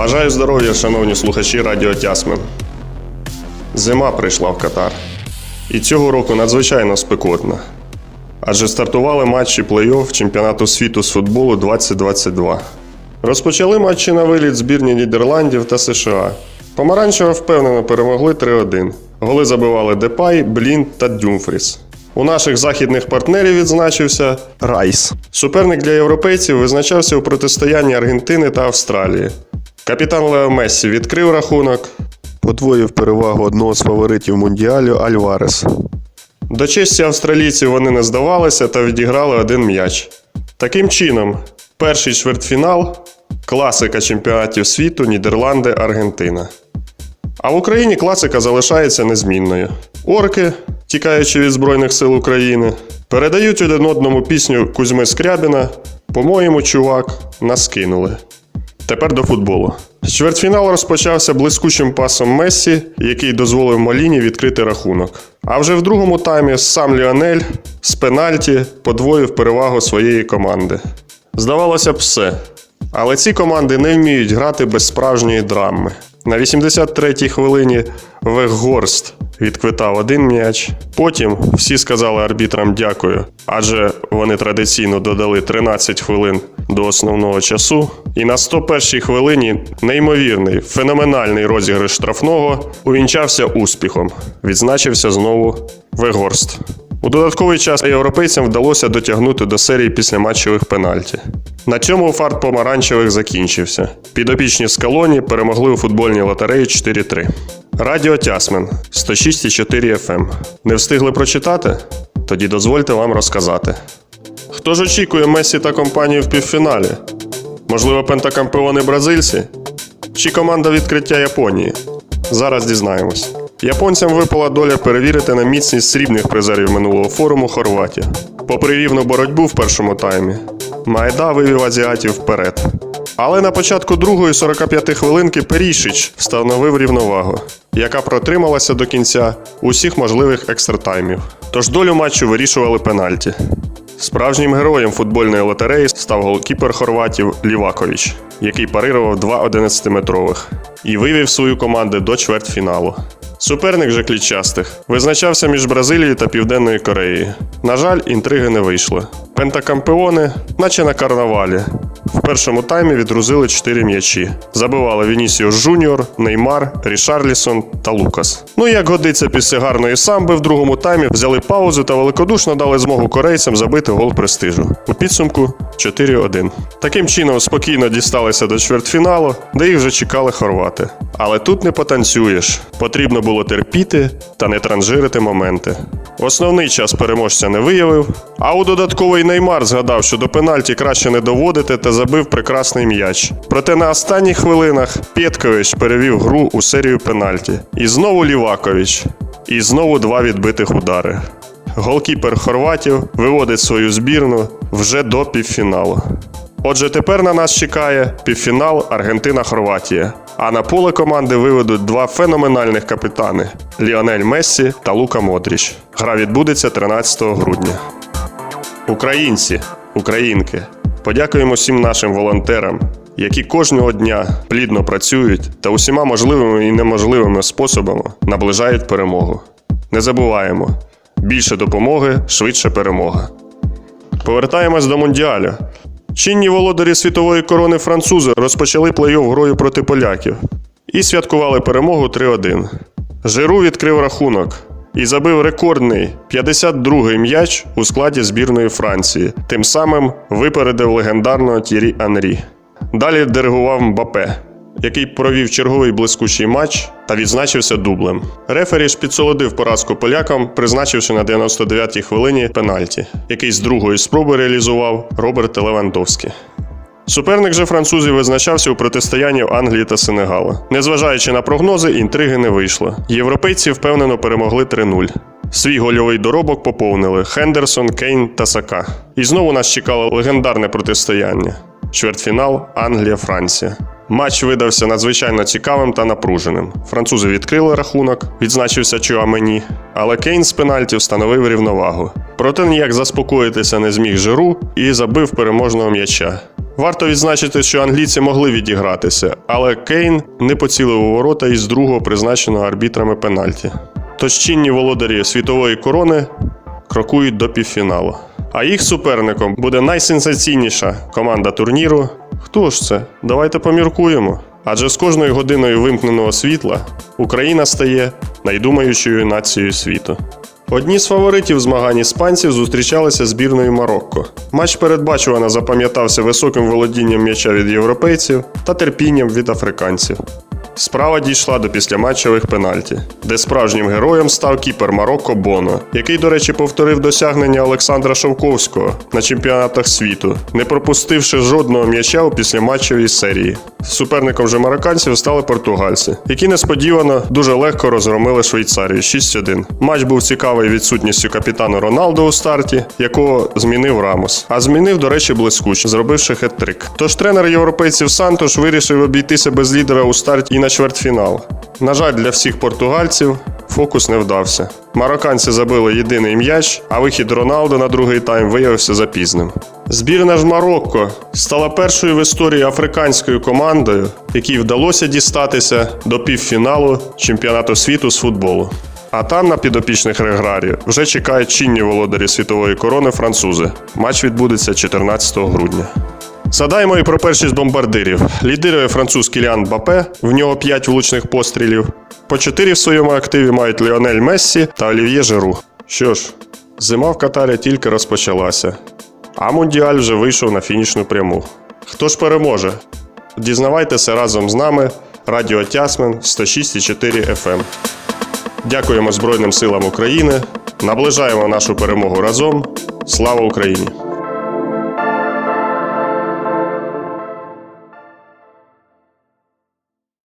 Бажаю здоров'я, шановні слухачі Радіо Тясмен. Зима прийшла в Катар. І цього року надзвичайно спекотна. Адже стартували матчі плей-офф чемпіонату світу з футболу 2022. Розпочали матчі на виліт збірні Нідерландів та США. Помаранчево впевнено перемогли 3-1. Голи забивали Депай, Блін та Дюмфріс. У наших західних партнерів відзначився Райс. Суперник для європейців визначався у протистоянні Аргентини та Австралії. Капітан Лео Мессі відкрив рахунок, подвоїв перевагу одного з фаворитів Мундіалю Альварес. До честі австралійців вони не здавалися та відіграли один м'яч. Таким чином, перший чвертьфінал класика чемпіонатів світу Нідерланди Аргентина. А в Україні класика залишається незмінною. Орки, тікаючи від Збройних сил України, передають один одному пісню Кузьми Скрябіна По-моєму, чувак, нас кинули. Тепер до футболу. Чвертьфінал розпочався блискучим пасом Мессі, який дозволив Маліні відкрити рахунок. А вже в другому таймі сам Ліонель з пенальті подвоїв перевагу своєї команди. Здавалося б, все. Але ці команди не вміють грати без справжньої драми. На 83-й хвилині Вехгорст відквитав один м'яч. Потім всі сказали арбітрам дякую, адже вони традиційно додали 13 хвилин до основного часу. І на 101-й хвилині неймовірний, феноменальний розіграш штрафного увінчався успіхом. Відзначився знову Вегорст. У додатковий час європейцям вдалося дотягнути до серії післяматчевих пенальті. На цьому фарт помаранчевих закінчився. Підопічні скалоні перемогли у футбольній лотереї 4-3. Радіо Тясмен 106,4 FM. ем. Не встигли прочитати? Тоді дозвольте вам розказати. Хто ж очікує Месі та компанію в півфіналі? Можливо, пентакампіони бразильці? Чи команда відкриття Японії? Зараз дізнаємось. Японцям випала доля перевірити на міцність срібних призерів минулого форуму Хорватія. Попри рівну боротьбу в першому таймі, Майда вивів азіатів вперед. Але на початку другої 45 хвилинки Перішич встановив рівновагу, яка протрималася до кінця усіх можливих екстратаймів. Тож долю матчу вирішували пенальті. Справжнім героєм футбольної лотереї став голкіпер хорватів Лівакович, який парирував два 11-метрових і вивів свою команду до чвертьфіналу. Суперник же клітчастих визначався між Бразилією та Південною Кореєю. На жаль, інтриги не вийшло. Пентакампіони, наче на карнавалі. В першому таймі відгрузили 4 м'ячі. Забивали Вінісіо Жуніор, Неймар, Рішарлісон та Лукас. Ну і як годиться після гарної самби, в другому таймі взяли паузу та великодушно дали змогу корейцям забити гол престижу. У підсумку 4-1. Таким чином спокійно дісталися до чвертьфіналу, де їх вже чекали хорвати. Але тут не потанцюєш. Потрібно було терпіти та не транжирити моменти. Основний час переможця не виявив, а у додатковий Неймар згадав, що до пенальті краще не доводити та забив прекрасний м'яч. Проте на останніх хвилинах Пєткович перевів гру у серію пенальті. І знову Лівакович. І знову два відбитих удари. Голкіпер хорватів виводить свою збірну вже до півфіналу. Отже, тепер на нас чекає півфінал Аргентина-Хорватія. А на поле команди виведуть два феноменальних капітани Ліонель Мессі та Лука Модріч. Гра відбудеться 13 грудня. Українці, українки, подякуємо всім нашим волонтерам, які кожного дня плідно працюють та усіма можливими і неможливими способами наближають перемогу. Не забуваємо, більше допомоги, швидше перемога. Повертаємось до Мундіалю. Чинні володарі світової корони французи розпочали плей-офф грою проти поляків і святкували перемогу 3-1. Жиру відкрив рахунок і забив рекордний 52-й м'яч у складі збірної Франції, тим самим випередив легендарного Тірі Анрі. Далі диригував Мбапе, який провів черговий блискучий матч та відзначився дублем. Рефері ж підсолодив поразку полякам, призначивши на 99-й хвилині пенальті, який з другої спроби реалізував Роберт Левандовський. Суперник же французів визначався у протистоянні Англії та Сенегала. Незважаючи на прогнози, інтриги не вийшло. Європейці впевнено перемогли 3-0. Свій гольовий доробок поповнили Хендерсон, Кейн та Сака. І знову нас чекало легендарне протистояння. Чвертьфінал Англія-Франція. Матч видався надзвичайно цікавим та напруженим. Французи відкрили рахунок, відзначився Чуамені, але Кейн з пенальті встановив рівновагу. Проте ніяк заспокоїтися не зміг Жиру і забив переможного м'яча. Варто відзначити, що англійці могли відігратися, але Кейн не поцілив у ворота із другого призначеного арбітрами пенальті. Тож чинні володарі світової корони крокують до півфіналу. А їх суперником буде найсенсаційніша команда турніру. Хто ж це? Давайте поміркуємо. Адже з кожною годиною вимкненого світла Україна стає найдумаючою нацією світу. Одні з фаворитів змагань іспанців зустрічалися збірною Марокко. Матч передбачувано запам'ятався високим володінням м'яча від європейців та терпінням від африканців. Справа дійшла до післяматчевих пенальті, де справжнім героєм став кіпер Марокко Боно, який, до речі, повторив досягнення Олександра Шовковського на чемпіонатах світу, не пропустивши жодного м'яча у післяматчевій серії. Суперником же марокканців стали португальці, які несподівано дуже легко розгромили Швейцарію 6-1. Матч був цікавий відсутністю капітана Роналдо у старті, якого змінив Рамос. А змінив, до речі, блискуче, зробивши хет-трик. Тож тренер європейців Сантош вирішив обійтися без лідера у старті і на чвертьфінал. На жаль, для всіх португальців фокус не вдався. Марокканці забили єдиний м'яч, а вихід Роналдо на другий тайм виявився запізним. Збірна ж Марокко стала першою в історії африканською командою, якій вдалося дістатися до півфіналу чемпіонату світу з футболу. А там на підопічних реграрів вже чекають чинні володарі світової корони французи. Матч відбудеться 14 грудня. Згадаємо і про першість бомбардирів. Лідирує француз Кіліан Бапе, в нього 5 влучних пострілів. По 4 в своєму активі мають Ліонель Мессі та Олів'є Жиру. Що ж, зима в Катарі тільки розпочалася, а Мундіаль вже вийшов на фінішну пряму. Хто ж переможе? Дізнавайтеся разом з нами. Радіо Тясмен 106,4 FM. Дякуємо Збройним силам України. Наближаємо нашу перемогу разом. Слава Україні!